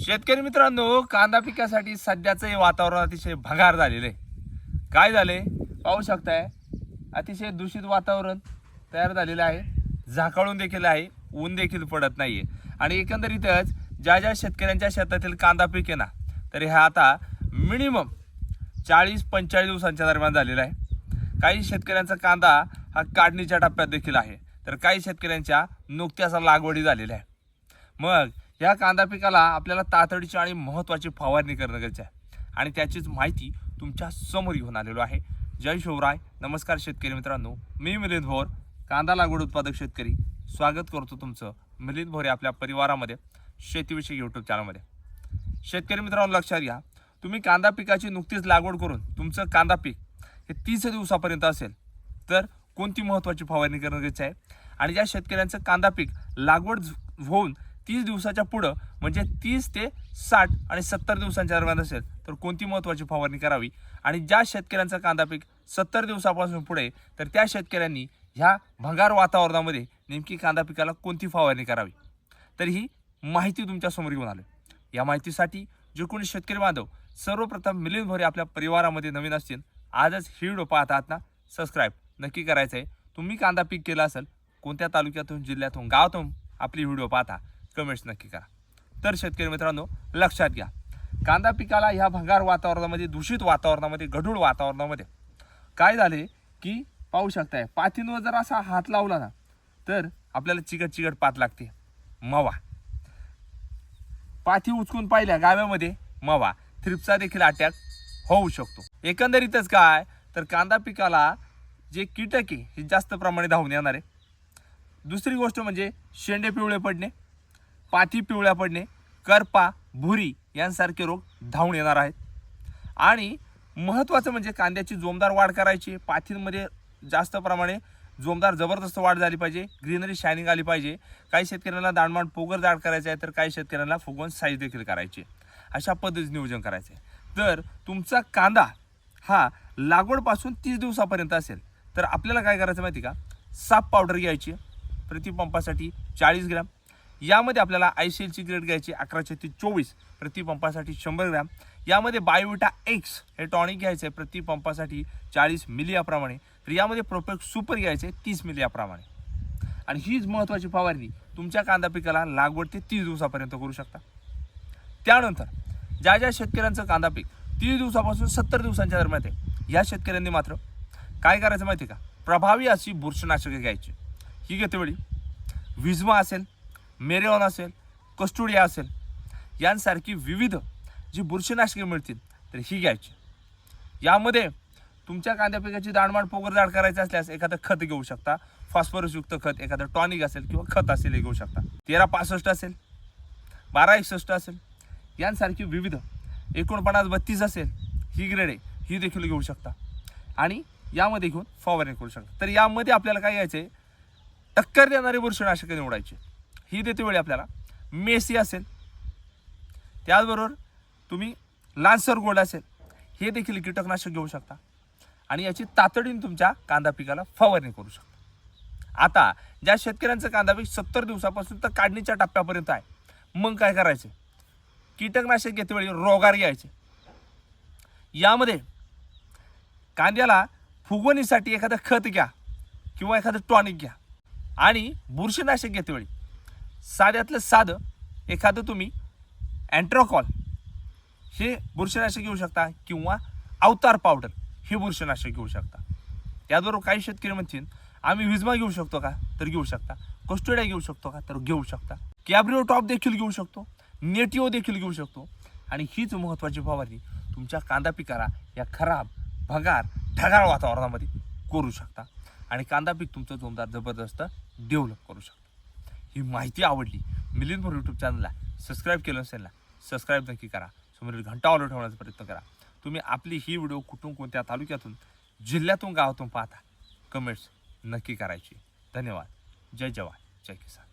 शेतकरी मित्रांनो कांदा पिकासाठी सध्याचं हे वातावरण अतिशय भगार झालेलं आहे. काय झाले पाहू शकताय अतिशय दूषित वातावरण तयार झालेलं आहे. झाकाळून देखील आहे ऊन देखील पडत नाही आहे आणि एकंदरीतच ज्या ज्या शेतकऱ्यांच्या शेतातील कांदा पीक आहे ना तर ह्या आता मिनिमम चाळीस पंचेचाळीस दिवसांच्या दरम्यान झालेला आहे. काही शेतकऱ्यांचा कांदा हा काढणीच्या टप्प्यात देखील आहे. तर काही शेतकऱ्यांच्या नुकत्याचा लागवडी झालेल्या आहे. मग या कांदा पिकाला आपल्याला तातडीची आणि महत्त्वाची फवारणी करणं गरजेचं आहे. आणि त्याचीच माहिती तुमच्यासमोर घेऊन आलेलो आहे. जय शिवराय. नमस्कार शेतकरी मित्रांनो. मी मिलिंद भोर कांदा लागवड उत्पादक शेतकरी. स्वागत करतो तुमचं मिलिंद भोरे आपल्या परिवारामध्ये शेतीविषयी यूट्यूब चॅनलमध्ये शेतकरी मित्रांनो लक्षात घ्या. तुम्ही कांदा पिकाची नुकतीच लागवड करून तुमचं कांदा पीक हे तीस दिवसापर्यंत असेल तर कोणती महत्त्वाची फवारणी करणं गरजेचं आहे? आणि ज्या शेतकऱ्यांचं कांदा पीक लागवड होऊन तीस दिवसाच्या पुढं म्हणजे तीस ते साठ आणि सत्तर दिवसांच्या दरम्यान असेल तर कोणती महत्त्वाची फवारणी करावी? आणि ज्या शेतकऱ्यांचा कांदा पीक सत्तर दिवसापासून पुढे तर त्या शेतकऱ्यांनी ह्या भंगार वातावरणामध्ये नेमकी कांदा पिकाला कोणती फवारणी करावी? तर ही माहिती तुमच्यासमोर घेऊन आलो या माहितीसाठी जे कोणी शेतकरी बांधव सर्वप्रथम मिलिंद भोरे आपल्या परिवारामध्ये नवीन असतील आजच ही व्हिडिओ पाहत आहात ना सबस्क्राईब नक्की करायचं आहे तुम्ही कांदा पीक केला असेल कोणत्या तालुक्यातून जिल्ह्यातून गावातून आपली व्हिडिओ पाहता कमेंट्स नक्की करा. तर शेतकरी मित्रांनो लक्षात घ्या. कांदा पिकाला ह्या भंगार वातावरणामध्ये दूषित वातावरणामध्ये गढूळ वातावरणामध्ये काय झाले की पाहू शकताय पातींवर जर असा हात लावला ना तर आपल्याला चिकट चिकट पात लागते. मवा. पाथी उचकून पाहिल्या गाव्यामध्ये मवा. थ्रिप्सचा देखील अटॅक होऊ शकतो. एकंदरीतच काय तर कांदा पिकाला जे कीटक आहे हे जास्त प्रमाणे धावून येणार आहे. दुसरी गोष्ट म्हणजे शेंडे पिवळे पडणे. पाती पिवळ्या पडणे करपा भुरी यांसारखे रोग धावून येणार आहेत. आणि महत्त्वाचं म्हणजे कांद्याची जोमदार वाढ करायची. पाथींमध्ये जास्त प्रमाणे जोमदार जबरदस्त वाढ झाली पाहिजे. ग्रीनरी शायनिंग आली पाहिजे. काही शेतकऱ्यांना दाणमाण पोगर जाड करायचं आहे तर काही शेतकऱ्यांना फुगवण साईज देखील करायची अशा पद्धतीचं नियोजन करायचं आहे. तर तुमचा कांदा हा लागवडपासून तीस दिवसापर्यंत असेल तर आपल्याला काय करायचं माहिती का? साप पावडर घ्यायची प्रतिपंपासाठी चाळीस ग्रॅम. यामध्ये आपल्याला आय सी एलची ग्रेड घ्यायची अकराशे ते चोवीस प्रतिपंपासाठी शंभर ग्रॅम. यामध्ये बायोविटा एक्स हे टॉनिक घ्यायचं आहे प्रतिपंपासाठी चाळीस मिली याप्रमाणे तर यामध्ये प्रोपेक्ट सुपर घ्यायचे आहे तीस मिली याप्रमाणे आणि हीच महत्त्वाची फवारणी तुमच्या कांदा पिकाला लागवड ते तीस दिवसापर्यंत करू शकता. त्यानंतर ज्या ज्या शेतकऱ्यांचं कांदा पीक तीस दिवसापासून सत्तर दिवसांच्या दरम्यान आहे या शेतकऱ्यांनी मात्र काय करायचं माहिती आहे का? प्रभावी अशी बुरशीनाशके घ्यायची. ही घेतेवेळी विजमा असेल मेरेऑन असेल कस्टुडिया असेल यांसारखी विविध जी बुरशीनाशके मिळतील तर ही घ्यायची. यामध्ये तुमच्या कांद्या पिकाची दाणमाण पोगर जाड करायची असल्यास एखादं खत घेऊ शकता. फॉस्फरसयुक्त खत एखादं टॉनिक असेल किंवा खत असेल हे घेऊ शकता. तेरा पासष्ट असेल बारा एकसष्ट असेल यांसारखी विविध एकोणपन्नास बत्तीस असेल ही ग्रेड आहे ही देखील घेऊ शकता. आणि यामध्ये घेऊन फवारणी करू शकता. तर यामध्ये आपल्याला काय घ्यायचं आहे टक्कर देणारी बुरशीनाशके निवडायची. ही देते वेळी आपल्याला. मेसी असेल. त्याचबरोबर तुम्ही लान्सर गोल्ड असेल. हे देखील कीटकनाशक घेऊ शकता. आणि याची तातडीने तुमच्या कांदा पिकाला फवारणी करू शकता. आता ज्या शेतकऱ्यांचं कांदा पीक सत्तर दिवसापासून तर काढणीच्या टप्प्यापर्यंत आहे. मग काय करायचे? कीटकनाशक घेते वेळी रोगार घ्यायचे. यामध्ये कांद्याला फुगवणीसाठी एखादं खत घ्या किंवा एखादं टॉनिक घ्या. आणि बुरशीनाशक घेते वेळी साध्यातलं साधं एखादं तुम्ही अँट्रोकॉल. हे बुरशीनाशक घेऊ शकता किंवा अवतार पावडर हे बुरशीनाशक घेऊ शकता. त्याबरोबर काही शेतकरी म्हणतील आम्ही विजमा घेऊ शकतो का? तर घेऊ शकता. कोस्टोडिया घेऊ शकतो का? तर घेऊ शकता. कॅब्रिओ टॉप देखील घेऊ शकतो. नेटिओ देखील घेऊ शकतो. आणि हीच महत्त्वाची फवारणी तुमच्या कांदा पिकाला या खराब भगार ढगाळ वातावरणामध्ये करू शकता. आणि कांदा पीक तुमचं जोमदार जबरदस्त डेव्हलप करू शकता. ही माहिती आवडली मिलिंद भर यूट्यूब चॅनलला सबस्क्राईब केलं नसेल ना सबस्क्राईब नक्की करा. समोरील घंटा ऑलो ठेवण्याचा प्रयत्न करा. तुम्ही आपली ही व्हिडिओ कुठून कोणत्या तालुक्यातून जिल्ह्यातून गावातून पाहता कमेंट्स नक्की करायची. धन्यवाद. जय जवान. जय किसान.